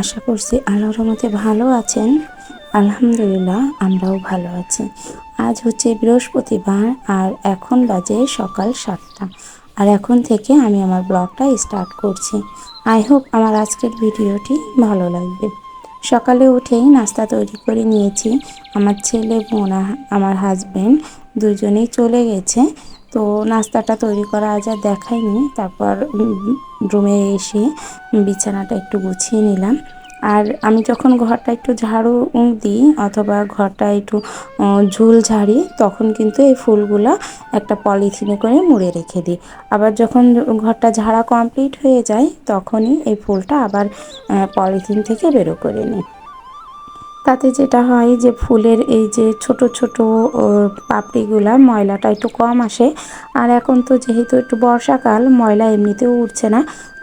আশা করছি আল্লাহর রহমতে ভালো আছেন। আলহামদুলিল্লাহ, আমরাও ভালো আছি। আজ হচ্ছে বৃহস্পতিবার আর এখন বাজে সকাল সাতটা। আর এখন থেকে আমি আমার ব্লগটা স্টার্ট করছি। আই হোপ আমার আজকের ভিডিওটি ভালো লাগবে। সকালে উঠেই নাস্তা তৈরি করে নিয়েছি। আমার ছেলে, বোনা আমার হাজব্যান্ড দুজনেই চলে গেছে। তো নাস্তাটা তৈরি করা আজ আর দেখাইনি। তারপর রুমে এসে বিছানাটা একটু গুছিয়ে নিলাম। আর আমি যখন ঘরটা একটু ঝাড়ু দিই অথবা ঘরটা একটু ঝুল ঝাড়ি, তখন কিন্তু এই ফুলগুলো একটা পলিথিনে করে মুড়ে রেখে দিই। আবার যখন ঘরটা ঝাড়া কমপ্লিট হয়ে যায়, তখনই এই ফুলটা আবার পলিথিন থেকে বেরো করে নিই। তাতে যেটা হয় যে ফুলের এই যে ছোট ছোট পাপড়িগুলা, ময়লাটা একটু কম আসে। আর এখন তো যেহেতু একটু বর্ষাকাল, ময়লা এমনিতেও উঠছে না।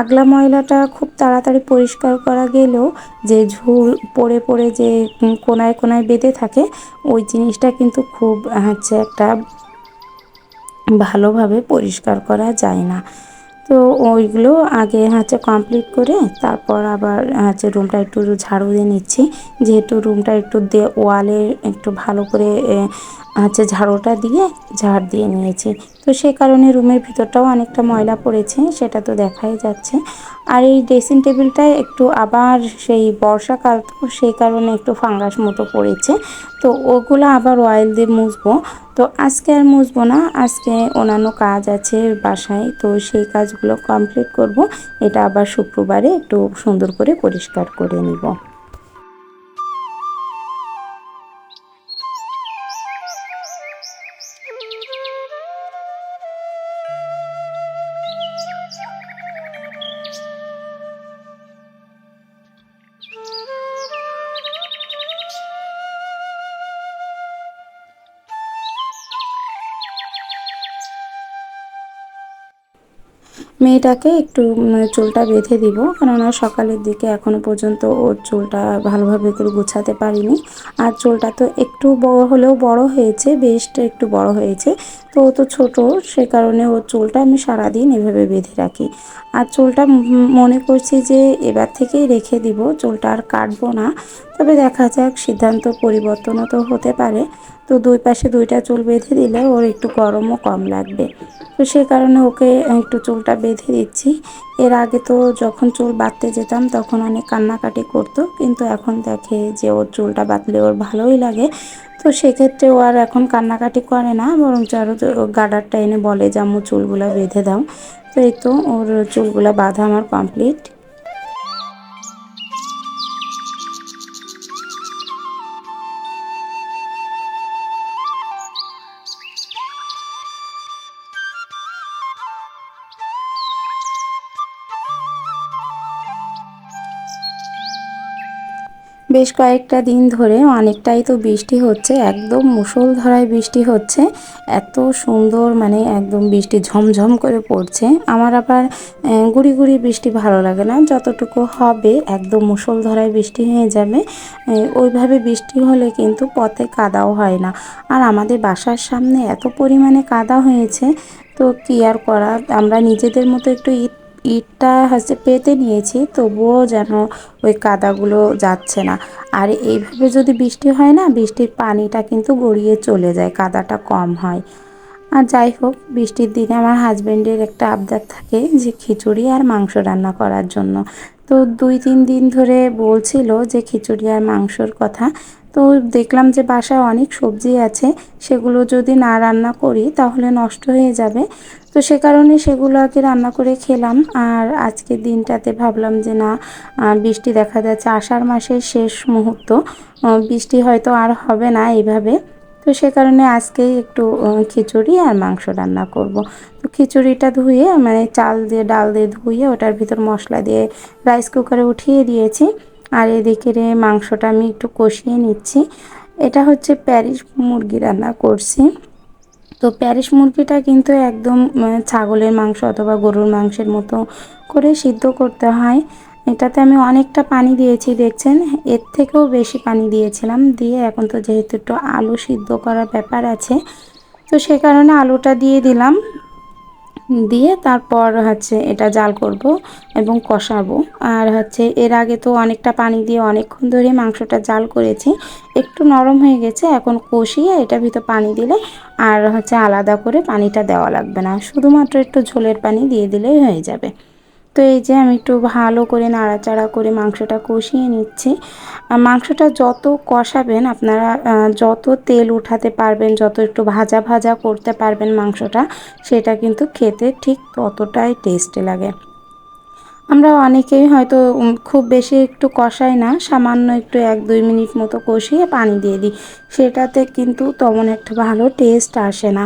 আগলা ময়লাটা খুব তাড়াতাড়ি পরিষ্কার করা গেলেও যে ঝুল পড়ে পড়ে যে কোনায় কোনায় বেঁধে থাকে, ওই জিনিসটা কিন্তু খুব, হচ্ছে একটা ভালোভাবে পরিষ্কার করা যায় না। তো ওইগুলো আগে হচ্ছে কমপ্লিট করে তারপর আবার হচ্ছে রুমটা একটু ঝাড়ু দিয়ে নিচ্ছি। যেহেতু রুমটা একটু দে ওয়ালে একটু ভালো করে হচ্ছে ঝাড়ুটা দিয়ে ঝাড় দিয়ে নিয়েছি। তো সেই কারণে রুমের ভিতরটাও অনেকটা ময়লা পড়েছে, সেটা তো দেখাই যাচ্ছে। আর এই ড্রেসিং টেবিলটা একটু আবার সেই বর্ষাকাল, তো সেই কারণে একটু ফাঙ্গাস মতো পড়েছে। তো ওগুলো আবার অয়েল দিয়ে মুছবো। তো আজকে আর মুছবো না, আজকে অন্যান্য কাজ আছে বাসায়, তো সেই কাজগুলো কমপ্লিট করব। এটা আবার শুক্রবারে একটু সুন্দর করে পরিষ্কার করে নিব। মেয়েটাকে একটু চুলটা বেঁধে দিব। কেননা সকালের দিকে এখনও পর্যন্ত ওর চুলটা ভালোভাবে করে গুছাতে পারিনি। আর চুলটা তো একটু বড় হলেও বড় হয়েছে, বেশটা একটু বড় হয়েছে। তো ও তো ছোটো, সে কারণে ওর চুলটা আমি সারাদিন এভাবে বেঁধে রাখি। আর চুলটা মনে করছি যে এবার থেকেই রেখে দিব, চুলটা আর কাটবো না। তবে দেখা যাক, সিদ্ধান্ত পরিবর্তনও তো হতে পারে। তো দুই পাশে দুইটা চুল বেঁধে দিলে ওর একটু গরমও কম লাগবে। তো সে কারণে ওকে একটু চুলটা বেঁধে দিচ্ছি। এর আগে তো যখন চুল বাঁধতে যেতাম, তখন অনেক কান্নাকাটি করতো। কিন্তু এখন দেখে যে ওর চুলটা বাঁধলে ওর ভালোই লাগে। তো সেক্ষেত্রে ও আর এখন কান্নাকাটি করে না বরং আরও গার্ডারটা এনে বলে যে, আম্মু, চুলগুলো বেঁধে দাও। তো এই তো ওর চুলগুলো বাঁধা আমার কমপ্লিট বেশ কয়েকটা দিন ধরে অনেকটাই তো বৃষ্টি হচ্ছে, একদম মুষলধারায় বৃষ্টি হচ্ছে। এত সুন্দর মানে একদম বৃষ্টি ঝমঝম করে পড়ছে। আমার আবার গুড়ি গুড়ি বৃষ্টি ভালো লাগে না। যতটুকু হবে একদম মুষলধারায় বৃষ্টি হয়ে যাবে ওইভাবে বৃষ্টি হলে কিন্তু পথে কাদাও হয় না। আর আমাদের বাসার সামনে এত পরিমাণে কাদা হয়েছে, তো কি আর করা? আমরা নিজেদের মতো একটু ঈদ ইটটা হচ্ছে পেতে নিয়েছি, তবুও যেন ওই কাদাগুলো যাচ্ছে না। আর এইভাবে যদি বৃষ্টি হয় না, বৃষ্টির পানিটা কিন্তু গড়িয়ে চলে যায়, কাদাটা কম হয়। আর যাই হোক, বৃষ্টির দিনে আমার হাজব্যান্ডের একটা আবদার থাকে যে খিচুড়ি আর মাংস রান্না করার জন্য। তো দুই তিন দিন ধরে বলছিল যে খিচুড়ি আর মাংসর কথা। তো দেখলাম যে বাসায় অনেক সবজি আছে, সেগুলো যদি না রান্না করি তাহলে নষ্ট হয়ে যাবে। তো সে কারণে সেগুলো আগে রান্না করে খেলাম। আর আজকের দিনটাতে ভাবলাম যে না বৃষ্টি দেখা যাচ্ছে, আষাঢ় মাসের শেষ মুহূর্ত। বৃষ্টি হয়তো আর হবে না এইভাবে। তো সে কারণে আজকেই একটু খিচুড়ি আর মাংস রান্না করব। তো খিচুড়িটা ধুয়ে মানে চাল দিয়ে, ডাল দিয়ে ধুয়ে ওটার ভিতর মশলা দিয়ে রাইস কুকারে উঠিয়ে দিয়েছি। আর এদিকে রে মাংসটা আমি একটু কষিয়ে নিচ্ছি। এটা হচ্ছে প্যারিস মুরগি রান্না করছি। তো প্যারিস মুরগিটা কিন্তু একদম ছাগলের মাংস অথবা গরুর মাংসের মতো করে সিদ্ধ করতে হয়। এটাতে আমি অনেকটা পানি দিয়েছি, দেখছেন? এর থেকেও বেশি পানি দিয়েছিলাম। দিয়ে এখন তো যেহেতু একটু আলু সিদ্ধ করার ব্যাপার আছে, তো সে কারণে আলুটা দিয়ে দিলাম। দিয়ে তারপর হচ্ছে এটা জাল করব এবং কষাবো। আর হচ্ছে এর আগে তো অনেকটা পানি দিয়ে অনেকক্ষণ ধরে মাংসটা জাল করেছি, একটু নরম হয়ে গেছে, এখন কষিয়ে এটা ভিতর পানি দিলে আর হচ্ছে আলাদা করে পানিটা দেওয়া লাগবে না। শুধুমাত্র একটু ঝোলের পানি দিয়ে দিলেই হয়ে যাবে। তো এই যে আমি একটু ভালো করে নাড়াচাড়া করে মাংসটা কষিয়ে নিচ্ছি। মাংসটা যত কষাবেন আপনারা যত তেল উঠাতে পারবেন, যত একটু ভাজা ভাজা করতে পারবেন মাংসটা, সেটা কিন্তু খেতে ঠিক ততটাই টেস্টি লাগে। আমরা অনেকেই হয়তো খুব বেশি একটু কষাই না, সামান্য একটু এক দুই মিনিট মতো কষিয়ে পানি দিয়ে দিই। সেটাতে কিন্তু তেমন একটা ভালো টেস্ট আসে না।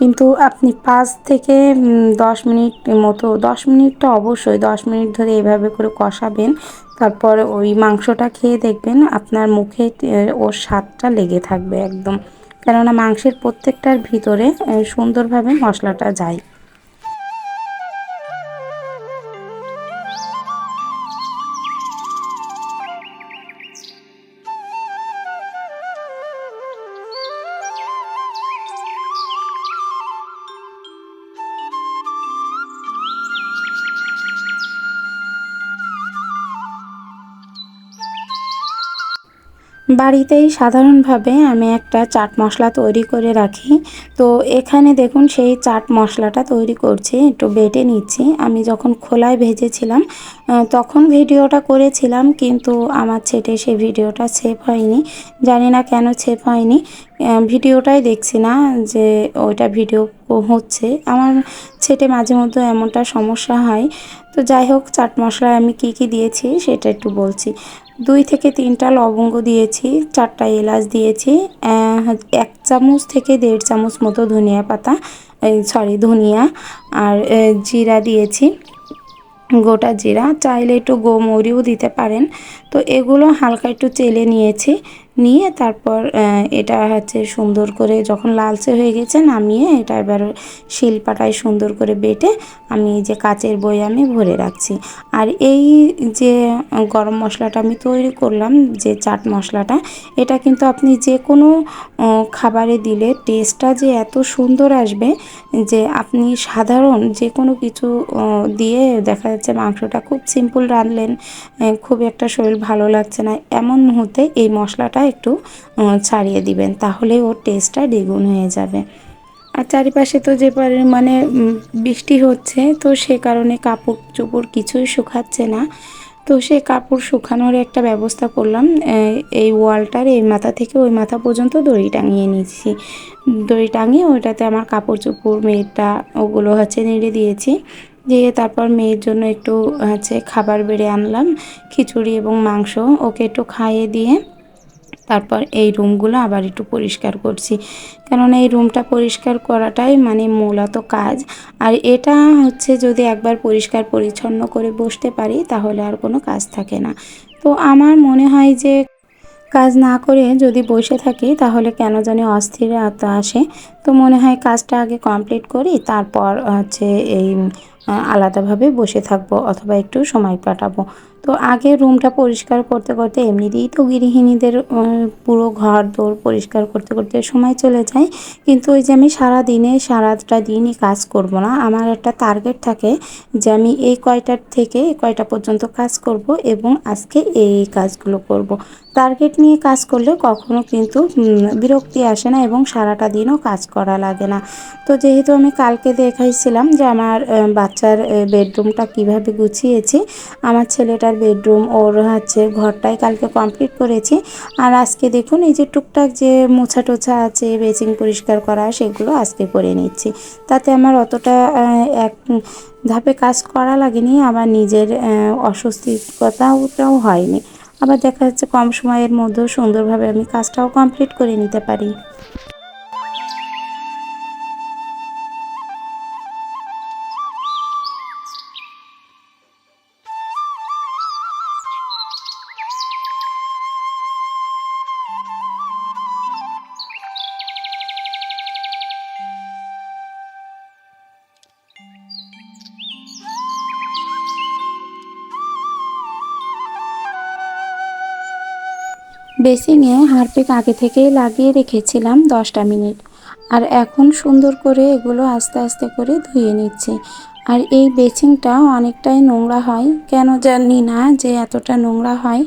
কিন্তু আপনি পাঁচ থেকে দশ মিনিট মতো, দশ মিনিটটা অবশ্যই, দশ মিনিট ধরে এভাবে করে কষাবেন। তারপর ওই মাংসটা খেয়ে দেখবেন আপনার মুখে ওর স্বাদটা লেগে থাকবে একদম। কেননা মাংসের প্রত্যেকটার ভিতরে সুন্দরভাবে মশলাটা যায়। বাড়িতেই সাধারণভাবে আমি একটা চাট মশলা তৈরি করে রাখি। তো এখানে দেখুন সেই চাট মশলাটা তৈরি করছি, একটু বেটে নিচ্ছি। আমি যখন খোলায় ভেজেছিলাম তখন ভিডিওটা করেছিলাম কিন্তু আমার ছেটে সেই ভিডিওটা সেভ হয়নি। জানি না কেন সেভ হয়নি। ভিডিওটাই দেখছি না যে ওইটা ভিডিও হচ্ছে। আমার ছেটে মাঝে মধ্যে এমনটা সমস্যা হয়। তো যাই হোক, চাট মশলায় আমি কি কি দিয়েছি সেটা একটু বলছি। দুই থেকে তিনটা লবঙ্গ দিয়েছি, চারটা এলাচ দিয়েছি এক চামচ থেকে দেড় চামচ মতো ধনিয়া পাতা সরি, ধনিয়া আর জিরা দিয়েছি। গোটা জিরা। চাইলে একটু গোমরিও দিতে পারেন। তো এগুলো হালকা একটু চেলে নিয়েছি। নিয়ে তারপর এটা হচ্ছে সুন্দর করে যখন লালচে হয়ে গেছে নামিয়ে এটা এবার শিলপাটায় সুন্দর করে বেটে আমি যে কাচের বই আমি ভরে রাখছি। আর এই যে গরম মশলাটা আমি তৈরি করলাম, যে চাট মশলাটা, এটা কিন্তু আপনি যে কোনো খাবারে দিলে টেস্টটা যে এত সুন্দর আসবে যে আপনি সাধারণ যে কোনো কিছু দিয়ে দেখা যাচ্ছে মাংসটা খুব সিম্পল রাঁধলেন খুব একটা শরীর ভালো লাগছে না। এমন মুহূর্তে এই মশলাটা একটু ছাড়িয়ে দিবেন তাহলে ওর টেস্টটা দ্বিগুণ হয়ে যাবে। আর চারিপাশে তো যে উম, বৃষ্টি হচ্ছে তো সে কারণে কাপড় চোপড় কিছুই শুকাচ্ছে না। তো সে কাপড় শুকানোর একটা ব্যবস্থা করলাম এই ওয়ালটার এই মাথা থেকে ওই মাথা পর্যন্ত দড়ি টাঙিয়ে নিয়েছি দড়ি টাঙিয়ে ওইটাতে আমার কাপড় চোপড় মেয়েটা ওগুলো হচ্ছে নেড়ে দিয়েছি। দিয়ে তারপর মেয়ের জন্য একটু হচ্ছে খাবার বেড়ে আনলাম খিচুড়ি এবং মাংস ওকে একটু খাইয়ে দিয়ে তারপর এই রুমগুলো আবার একটু পরিষ্কার করছি। কেননা এই রুমটা পরিষ্কার করাটাই মানে মূলত কাজ। আর এটা হচ্ছে যদি একবার পরিষ্কার পরিচ্ছন্ন করে বসতে পারি, তাহলে আর কোনো কাজ থাকে না। তো আমার মনে হয় যে কাজ না করে যদি বসে থাকি, তাহলে কেন জানি অস্থিরতা আসে। তো মনে হয় কাজটা আগে কমপ্লিট করি, তারপর হচ্ছে এই আলাদাভাবে বসে থাকব অথবা একটু সময় কাটাবো। তো আগে রুমটা পরিষ্কার করতে করতে এমনিতেই তো গৃহিণীদের পুরো ঘর দোর পরিষ্কার করতে করতে সময় চলে যায়। কিন্তু ওই যে আমি সারা দিনে সারাটা দিনই কাজ করব না। আমার একটা টার্গেট থাকে যে আমি এই কয়টার থেকে কয়টা পর্যন্ত কাজ করব এবং আজকে এই কাজগুলো করব। টার্গেট নিয়ে কাজ করলে কখনো কিন্তু বিরক্তি আসে না এবং সারাটা দিনও কাজ করা লাগে না। তো যেহেতু আমি কালকে দেখাইছিলাম যে আমার বাচ্চার বেডরুমটা কীভাবে গুছিয়েছি, আমার ছেলেটার বেডরুম ওর হচ্ছে ঘরটাই কালকে কমপ্লিট করেছি। আর আজকে দেখুন, এই যে টুকটাক যে মোছা টোছা আছে বেচিং পরিষ্কার করা, সেগুলো আজকে করে নিচ্ছি। তাতে আমার অতটা এক ধাপে কাজ করা লাগেনি আমার নিজের অস্বস্তিকতাটাও হয়নি। আবার দেখা যাচ্ছে কম সময়ের মধ্যেও সুন্দরভাবে আমি কাজটাও কমপ্লিট করে নিতে পারি। বেসিংয়ে হারপিক আগে থেকেই লাগিয়ে রেখেছিলাম দশটা মিনিট। আর এখন সুন্দর করে এগুলো আস্তে আস্তে করে ধুয়ে নিচ্ছি। আর এই বেসিংটা অনেকটাই নোংরা হয়। কেন জানি না যে এতটা নোংরা হয়।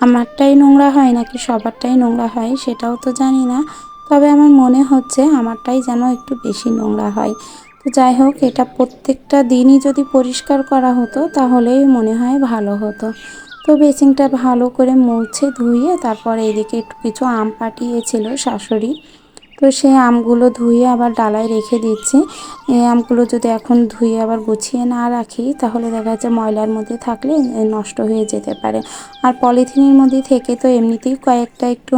আমারটাই নোংরা হয় নাকি সবারটাই নোংরা হয় সেটাও তো জানি না। তবে আমার মনে হচ্ছে আমারটাই যেন একটু বেশি নোংরা হয়। তো যাই হোক, এটা প্রত্যেকটা দিনই যদি পরিষ্কার করা হতো তাহলেই মনে হয় ভালো হতো। তো বেসিংটা ভালো করে মুছে ধুয়ে তারপর এদিকে একটু কিছু আম পাঠিয়েছিল শাশুড়ি। তো সেই আমগুলো ধুয়ে আবার ডালায় রেখে দিচ্ছি। এই আমগুলো যদি এখন ধুয়ে আবার গুছিয়ে না রাখি, তাহলে দেখা যাচ্ছে ময়লার মধ্যে থাকলে নষ্ট হয়ে যেতে পারে। আর পলিথিনের মধ্যে থেকে তো এমনিতেই কয়েকটা একটু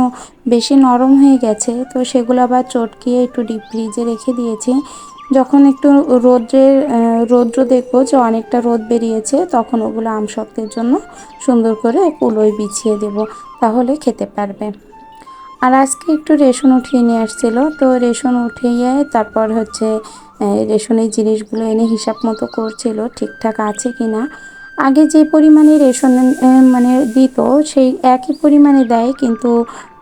বেশি নরম হয়ে গেছে, তো সেগুলো আবার চটকিয়ে একটু ডিপ ফ্রিজে রেখে দিয়েছি। যখন একটু রোদ্রের রৌদ্র দেখব যে অনেকটা রোদ বেরিয়েছে, তখন ওগুলো আমসত্বের জন্য সুন্দর করে কুলোয় বিছিয়ে দেব, তাহলে খেতে পারবে। আর আজকে একটু রেশন উঠিয়ে নিয়ে আসছিল, তো রেশন উঠিয়ে তারপর হচ্ছে রেশনের জিনিসগুলো এনে হিসাব মতো করছিল, ঠিকঠাক আছে কি না আগে যে পরিমাণে রেশন মানে দিত, সেই একই পরিমাণে দেয়, কিন্তু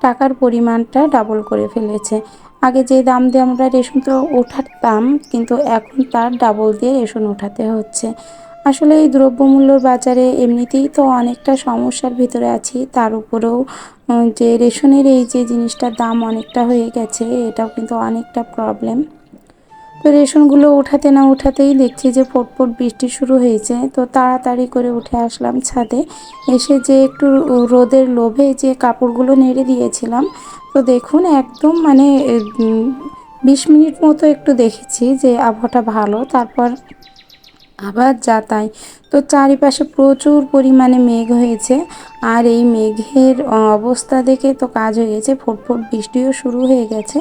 টাকার পরিমাণটা ডাবল করে ফেলেছে। আগে যে দাম দিয়ে আমরা রেশন তো ওঠাতাম, কিন্তু এখন তার ডাবল দিয়ে রেশন ওঠাতে হচ্ছে। আসলে এই দ্রব্যমূল্যর বাজারে এমনিতেই তো অনেকটা সমস্যার ভিতরে আছি। তার উপরেও যে রেশনের এই যে জিনিসটার দাম অনেকটা হয়ে গেছে, এটাও কিন্তু অনেকটা প্রবলেম তো রেশনগুলো উঠাতে না উঠাতেই দেখছি যে ফটফট বৃষ্টি শুরু হয়েছে। তো তাড়াতাড়ি করে উঠে আসলাম ছাদে। এসে যে একটু রোদের লোভে যে কাপড়গুলো নেড়ে দিয়েছিলাম, তো দেখুন একদম মানে বিশ মিনিট মতো একটু দেখেছি যে আবহাওয়াটা ভালো, তারপর আবার যা তাই। তো চারিপাশে প্রচুর পরিমাণে মেঘ হয়েছে, আর এই মেঘের অবস্থা দেখে তো কাজ হয়ে গেছে ফুটফুট বৃষ্টিও শুরু হয়ে গেছে।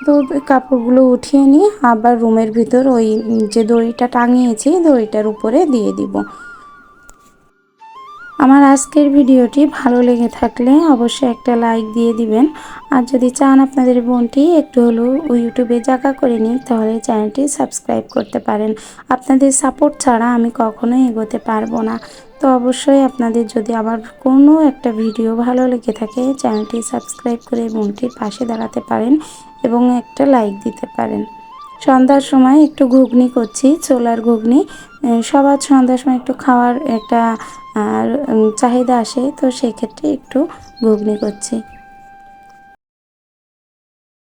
তো কাপড়গুলো উঠিয়ে নিয়ে আবার রুমের ভিতর ওই যে দড়িটা টাঙিয়েছি, দড়িটার উপরে দিয়ে দিব। আমার আজকের ভিডিওটি ভালো লেগে থাকলে অবশ্যই একটা লাইক দিয়ে দিবেন। আর যদি চান আপনাদের বোনটি একটু হলেও ইউটিউবে জায়গা করে নিন, তাহলে চ্যানেলটি সাবস্ক্রাইব করতে পারেন। আপনাদের সাপোর্ট ছাড়া আমি কখনোই এগোতে পারব না। তো অবশ্যই আপনাদের যদি আবার কোনো একটা ভিডিও ভালো লেগে থাকে, চ্যানেলটি সাবস্ক্রাইব করে বোনটির পাশে দাঁড়াতে পারেন এবং একটা লাইক দিতে পারেন। সন্ধ্যার সময় একটু ঘুগনি করছি, ছোলার ঘুগনি। সবার সন্ধ্যার সময় একটু খাওয়ার একটা চাহিদা আসে, তো সেক্ষেত্রে একটু ঘুগনি করছি।